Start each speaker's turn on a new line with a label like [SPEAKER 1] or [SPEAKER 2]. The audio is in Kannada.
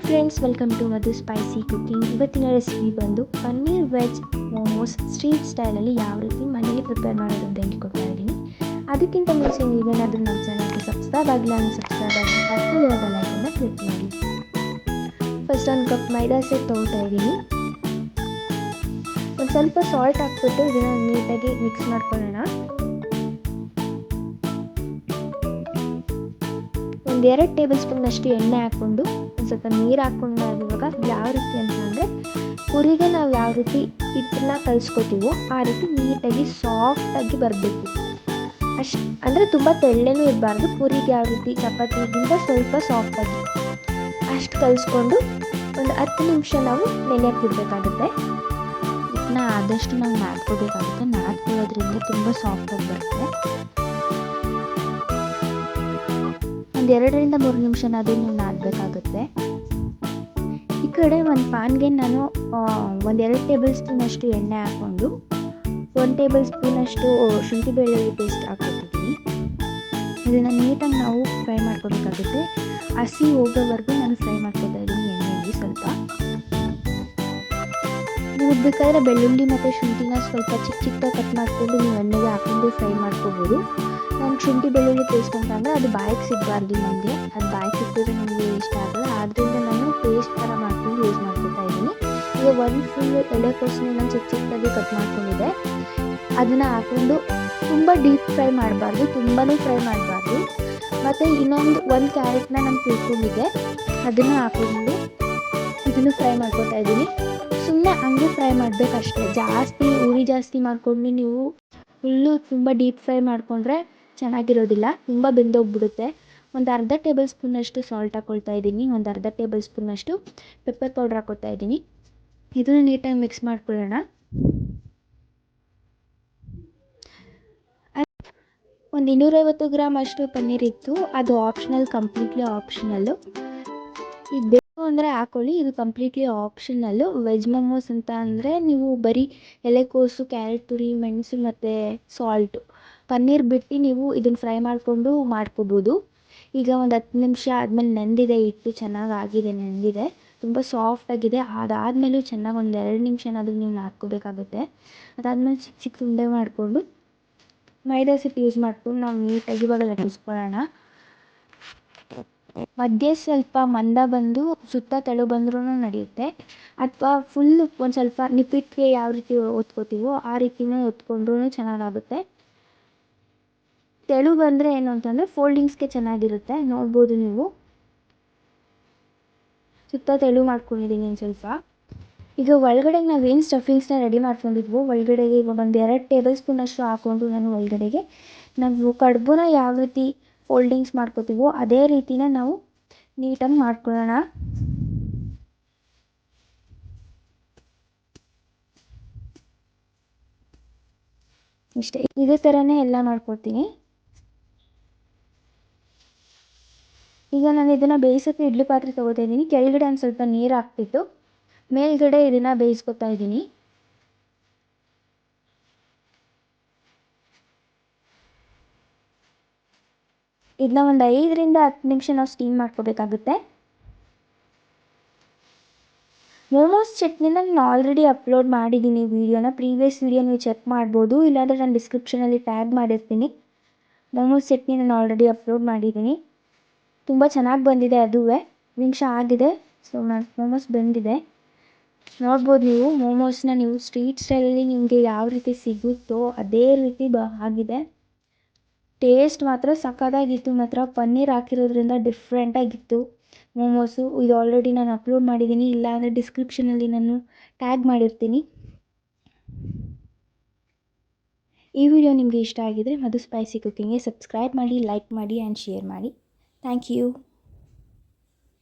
[SPEAKER 1] Hi friends welcome to Madhu spicy cooking ಇವತ್ತಿನ ರೆಸಿಪಿ ಬಂದು ಪನ್ನೀರ್ ವೆಜ್ ಮೋಮೋಸ್ ಸ್ಟ್ರೀಟ್ ಸ್ಟೈಲಲ್ಲಿ ಯಾವ ರೀತಿ ಮನೇಲಿ ಪ್ರಿಪೇರ್ ಮಾಡೋದು ಅಂತ ಹೇಳ್ಕೊಡ್ತಾ ಇದ್ದೀನಿ. ಅದಕ್ಕಿಂತ ಮುಂಚೆ ನೀವೇನಾದರೂ ನಮ್ಮ ಚಾನಲ್ಗೆ ಸಬ್ಸ್ಕ್ರೈಬ್ ಆಗಿಲ್ಲ ಅಂದರೆ ಸಬ್ಸ್ಕ್ರೈಬ್ ಆಗಿ ಪಕ್ಕದಲ್ಲಿ ಲೈಕನ್ನು ಕ್ಲಿಕ್ ಮಾಡಿ. ಫಸ್ಟ್ ಒಂದು ಕಪ್ ಮೈದಾ ಸೆಟ್ ತೊಗೊಳ್ತಾ ಇದ್ದೀನಿ. ಒಂದು ಸ್ವಲ್ಪ ಸಾಲ್ಟ್ ಹಾಕ್ಬಿಟ್ಟು ಇದನ್ನು ನೀಟಾಗಿ ಮಿಕ್ಸ್ ಮಾಡ್ಕೊಳ್ಳೋಣ. ಒಂದು ಎರಡು ಟೇಬಲ್ ಸ್ಪೂನ್ನಷ್ಟು ಎಣ್ಣೆ ಹಾಕ್ಕೊಂಡು, ಒಂದು ಸ್ವಲ್ಪ ನೀರು ಹಾಕ್ಕೊಂಡು ಇವಾಗ ಯಾವ ರೀತಿ ಅಂತಂದರೆ ಪುರಿಗೆ ನಾವು ಯಾವ ರೀತಿ ಹಿಟ್ಟನ್ನ ಕಲಿಸ್ಕೊತೀವೋ ಆ ರೀತಿ ನೀಟಾಗಿ ಸಾಫ್ಟಾಗಿ ಬರಬೇಕು. ಅಷ್ಟು ಅಂದರೆ ತುಂಬ ತೆಳ್ಳನೂ ಇರಬಾರ್ದು ಪುರಿಗೆ ಯಾವ ರೀತಿ ಚಪಾತಿಗಿಂತ ಸ್ವಲ್ಪ ಸಾಫ್ಟಾಗಿ ಅಷ್ಟು ಕಲಿಸ್ಕೊಂಡು ಒಂದು ಹತ್ತು ನಿಮಿಷ ನಾವು ನೆನೆಯಕ್ಕೆ ಬಿಡಬೇಕಾಗುತ್ತೆ
[SPEAKER 2] ಆದಷ್ಟು ನಾವು ನಾದ್ಕೋಬೇಕಾಗುತ್ತೆ ನಾದ್ಕೊಳ್ಳೋದ್ರಿಂದ ತುಂಬ ಸಾಫ್ಟಾಗಿ ಬರುತ್ತೆ. ಒಂದು ಎರಡರಿಂದ ಮೂರು ನಿಮಿಷನಾದರೂ ನೀವು ನಾದಬೇಕಾಗುತ್ತೆ. ಈ ಕಡೆ ಒಂದು ಪ್ಯಾನ್ಗೆ ನಾನು ಒಂದೆರಡು ಟೇಬಲ್ ಸ್ಪೂನಷ್ಟು ಎಣ್ಣೆ ಹಾಕ್ಕೊಂಡು, ಒಂದು ಟೇಬಲ್ ಸ್ಪೂನಷ್ಟು ಶುಂಠಿ ಬೆಳ್ಳುಳ್ಳಿ ಪೇಸ್ಟ್ ಹಾಕ್ಕೊತಿದ್ದೀನಿ ಇದನ್ನು ನೀಟಾಗಿ ನಾವು ಫ್ರೈ ಮಾಡ್ಕೋಬೇಕಾಗುತ್ತೆ. ಹಸಿ ಹೋಗೋವರೆಗೂ ನಾನು ಫ್ರೈ ಮಾಡ್ಕೊತಾ ಇದ್ದೀನಿ ಎಣ್ಣೆಯಲ್ಲಿ ಸ್ವಲ್ಪ. ನೀವು ಬೇಕಾದರೆ ಬೆಳ್ಳುಳ್ಳಿ ಮತ್ತು ಶುಂಠಿನ ಸ್ವಲ್ಪ ಚಿಕ್ಕ ಚಿಕ್ಕದಾಗಿ ಕಟ್ ಮಾಡಿಕೊಂಡು ನೀವು ಎಣ್ಣೆಗೆ ಹಾಕೊಂಡು ಫ್ರೈ ಮಾಡ್ಕೋಬೋದು. ನಾನು ಶುಂಠಿ ಬೆಳ್ಳುಳ್ಳಿ ಪೇಸ್ಟ್ ಅಂತ ಅಂದರೆ ಅದು ಬಾಯಿಗೆ ಸಿಗಬಾರ್ದು ನನಗೆ ಅದು ಬಾಯಿಗೆ ಸಿಕ್ಕಿದ್ರೆ ನನಗೆ ಇಷ್ಟ ಆಗಲ್ಲ. ಆದ್ದರಿಂದ ನಾನು ಪೇಸ್ಟ್ ಥರ ಮಾಡ್ಕೊಂಡು ಯೂಸ್ ಮಾಡ್ಕೊತಾ ಇದ್ದೀನಿ. ಈಗ ಒಂದು ಫುಲ್ ಎಲೆಕೋಸನ್ನ ನಾನು ಚಿಕ್ಕ ಚಿಕ್ಕದಾಗಿ ಕಟ್ ಮಾಡ್ಕೊಂಡಿದ್ದೆ. ಅದನ್ನು ಹಾಕೊಂಡು ತುಂಬ ಡೀಪ್ ಫ್ರೈ ಮಾಡಬಾರ್ದು ತುಂಬಾ ಫ್ರೈ ಮಾಡಬಾರ್ದು. ಮತ್ತು ಇನ್ನೊಂದು ಒಂದು ಕ್ಯಾರೆಟ್ನ ನಾನು ತಿಳ್ಕೊಂಡಿದ್ದೆ ಅದನ್ನು ಹಾಕೊಂಡು ಇದನ್ನು ಫ್ರೈ ಮಾಡ್ಕೊತಾ ಇದ್ದೀನಿ. ಸುಮ್ಮನೆ ಹಂಗೆ ಫ್ರೈ ಮಾಡಬೇಕಷ್ಟೇ. ಜಾಸ್ತಿ, ಉರಿ ಜಾಸ್ತಿ ಮಾಡಿಕೊಂಡು ನೀವು ಫುಲ್ಲು ತುಂಬ ಡೀಪ್ ಫ್ರೈ ಮಾಡಿಕೊಂಡ್ರೆ ಚೆನ್ನಾಗಿರೋದಿಲ್ಲ, ತುಂಬ ಬೆಂದೋಗ್ಬಿಡುತ್ತೆ. ಒಂದು ಅರ್ಧ ಟೇಬಲ್ ಸ್ಪೂನಷ್ಟು ಸಾಲ್ಟ್ ಹಾಕ್ಕೊಳ್ತಾ ಇದ್ದೀನಿ, ಒಂದು ಅರ್ಧ ಟೇಬಲ್ ಸ್ಪೂನಷ್ಟು ಪೆಪ್ಪರ್ ಪೌಡ್ರ್ ಹಾಕ್ಕೊಳ್ತಾ ಇದ್ದೀನಿ. ಇದನ್ನು ನೀಟಾಗಿ ಮಿಕ್ಸ್ ಮಾಡ್ಕೊಳ್ಳೋಣ. ಒಂದು ಇನ್ನೂರೈವತ್ತು ಗ್ರಾಮ್ ಅಷ್ಟು ಪನ್ನೀರ್ ಇತ್ತು, ಅದು ಆಪ್ಷನಲ್ ಕಂಪ್ಲೀಟ್ಲಿ ಆಪ್ಷನಲ್ಲು ಈಗ ಬೇಕು ಅಂದರೆ ಹಾಕ್ಕೊಳ್ಳಿ ಇದು ಕಂಪ್ಲೀಟ್ಲಿ ಆಪ್ಷನಲ್ಲು ವೆಜ್ ಮೊಮೋಸ್ ಅಂತ ಅಂದರೆ ನೀವು ಬರೀ ಎಲೆಕೋಸು ಕ್ಯಾರೆಟ್ ತುರಿ, ಮೆಣಸು ಮತ್ತು ಸಾಲ್ಟು ಪನ್ನೀರ್ ಬಿಟ್ಟು ನೀವು ಇದನ್ನು ಫ್ರೈ ಮಾಡಿಕೊಂಡು ಮಾಡ್ಕೋಬೋದು. ಈಗ ಒಂದು ಹತ್ತು ನಿಮಿಷ ಆದಮೇಲೆ ನೆಂದಿದೆ, ಹಿಟ್ಟು ಚೆನ್ನಾಗಿ ಆಗಿದೆ, ನೆಂದಿದೆ. ತುಂಬ ಸಾಫ್ಟಾಗಿದೆ ಅದಾದಮೇಲೂ ಚೆನ್ನಾಗಿ ಒಂದು ಎರಡು ನಿಮಿಷನಾದರೂ ನೀವು ನಾದ್ಕೋಬೇಕಾಗುತ್ತೆ. ಅದಾದಮೇಲೆ ಚಿಕ್ಕ ಚಿಕ್ಕ ಉಂಡೆ ಮಾಡಿಕೊಂಡು ಮೈದಾ ಸಿಟ್ಟು ಯೂಸ್ ಮಾಡ್ಕೊಂಡು ನಾವು ನೀಟಾಗಿ ಇವಾಗ ಲಟ್ಟಿಸ್ಕೊಳ್ಳೋಣ ಮಧ್ಯೆ ಸ್ವಲ್ಪ ಮಂದ ಬಂದು ಸುತ್ತ ತೆಳು ಬಂದ್ರೂ ನಡೆಯುತ್ತೆ. ಅಥವಾ ಫುಲ್ ಒಂದು ಸ್ವಲ್ಪ ನಿಪ್ಪಿಟ್ಟಿಗೆ ಯಾವ ರೀತಿ ಒತ್ಕೋತೀವೋ ಆ ರೀತಿಯೂ ಒತ್ಕೊಂಡ್ರೂ ಚೆನ್ನಾಗಾಗುತ್ತೆ. ತೆಳು ಬಂದರೆ ಏನು ಅಂತಂದರೆ ಫೋಲ್ಡಿಂಗ್ಸ್ಗೆ ಚೆನ್ನಾಗಿರುತ್ತೆ, ನೋಡ್ಬೋದು ನೀವು. ಸುತ್ತ ತೆಳು ಮಾಡ್ಕೊಂಡಿದ್ದೀನಿ ಒಂದು ಸ್ವಲ್ಪ. ಈಗ ಒಳಗಡೆಗೆ ನಾವೇನು ಸ್ಟಫಿಂಗ್ಸ್ನ ರೆಡಿ ಮಾಡ್ಕೊಂಡಿದ್ವು, ಒಳಗಡೆಗೆ ಇವಾಗ ಒಂದು ಎರಡು ಟೇಬಲ್ ಸ್ಪೂನಷ್ಟು ಹಾಕ್ಕೊಂಡು ನಾನು ಒಳಗಡೆಗೆ ನಾವು ಕಡುಬುನ ಯಾವ ರೀತಿ ಫೋಲ್ಡಿಂಗ್ಸ್ ಮಾಡ್ಕೋತೀವೋ, ಅದೇ ರೀತಿನ ನಾವು ನೀಟಾಗಿ ಮಾಡ್ಕೊಳ್ಳೋಣ. ಇಷ್ಟೇ, ಇದೇ ಥರನೇ ಎಲ್ಲ ಮಾಡ್ಕೊಳ್ತೀನಿ ಈಗ ನಾನು ಇದನ್ನು ಬೇಯಿಸೋಕ್ಕೆ ಇಡ್ಲಿ ಪಾತ್ರೆ ತೊಗೋತಾ ಇದ್ದೀನಿ. ಕೆಳಗಡೆ ಒಂದು ಸ್ವಲ್ಪ ನೀರು ಹಾಕ್ಬಿಟ್ಟು ಮೇಲ್ಗಡೆ ಇದನ್ನು ಬೇಯಿಸ್ಕೊತಾ ಇದ್ದೀನಿ. ಇದನ್ನ ಒಂದು ಐದರಿಂದ ಹತ್ತು ನಿಮಿಷ ನಾವು ಸ್ಟೀಮ್ ಮಾಡ್ಕೋಬೇಕಾಗುತ್ತೆ. ಮೋಮೋಸ್ ಚಟ್ನಿನ ನಾನು ಆಲ್ರೆಡಿ ಅಪ್ಲೋಡ್ ಮಾಡಿದ್ದೀನಿ ವೀಡಿಯೋನ ಪ್ರೀವಿಯಸ್ ವೀಡಿಯೋ ನೀವು ಚೆಕ್ ಮಾಡ್ಬೋದು. ಇಲ್ಲಾಂದರೆ ನಾನು ಡಿಸ್ಕ್ರಿಪ್ಷನಲ್ಲಿ ಟ್ಯಾಗ್ ಮಾಡಿರ್ತೀನಿ. ಮೋಮೋಸ್ ಚಟ್ನಿ ನಾನು ಆಲ್ರೆಡಿ ಅಪ್ಲೋಡ್ ಮಾಡಿದ್ದೀನಿ. ತುಂಬ ಚೆನ್ನಾಗಿ ಬಂದಿದೆ ಅದೂ ನಿಮಿಷ ಆಗಿದೆ. ಸೊ ನನ್ನ ಮೋಮೋಸ್ ಬಂದಿದೆ. ನೋಡ್ಬೋದು ನೀವು ಮೋಮೋಸ್ನ ನೀವು ಸ್ಟ್ರೀಟ್ ಸ್ಟೈಲಲ್ಲಿ ನಿಮಗೆ ಯಾವ ರೀತಿ ಸಿಗುತ್ತೋ ಅದೇ ರೀತಿ ಬ, ಆಗಿದೆ. ಟೇಸ್ಟ್ ಮಾತ್ರ ಸಖತ್ತಾಗಿತ್ತು. ಮಾತ್ರ ಪನ್ನೀರ್ ಹಾಕಿರೋದ್ರಿಂದ ಡಿಫ್ರೆಂಟಾಗಿತ್ತು ಮೋಮೋಸು ಇದು ಆಲ್ರೆಡಿ ನಾನು ಅಪ್ಲೋಡ್ ಮಾಡಿದ್ದೀನಿ. ಇಲ್ಲಾಂದರೆ ಡಿಸ್ಕ್ರಿಪ್ಷನಲ್ಲಿ ನಾನು ಟ್ಯಾಗ್ ಮಾಡಿರ್ತೀನಿ. ಈ ವಿಡಿಯೋ ನಿಮಗೆ ಇಷ್ಟ ಆಗಿದ್ದರೆ ಮಧು ಸ್ಪೈಸಿ ಕುಕ್ಕಿಂಗ್ಗೆ ಸಬ್ಸ್ಕ್ರೈಬ್ ಮಾಡಿ ಲೈಕ್ ಮಾಡಿ ಆ್ಯಂಡ್ ಶೇರ್ ಮಾಡಿ. Thank you.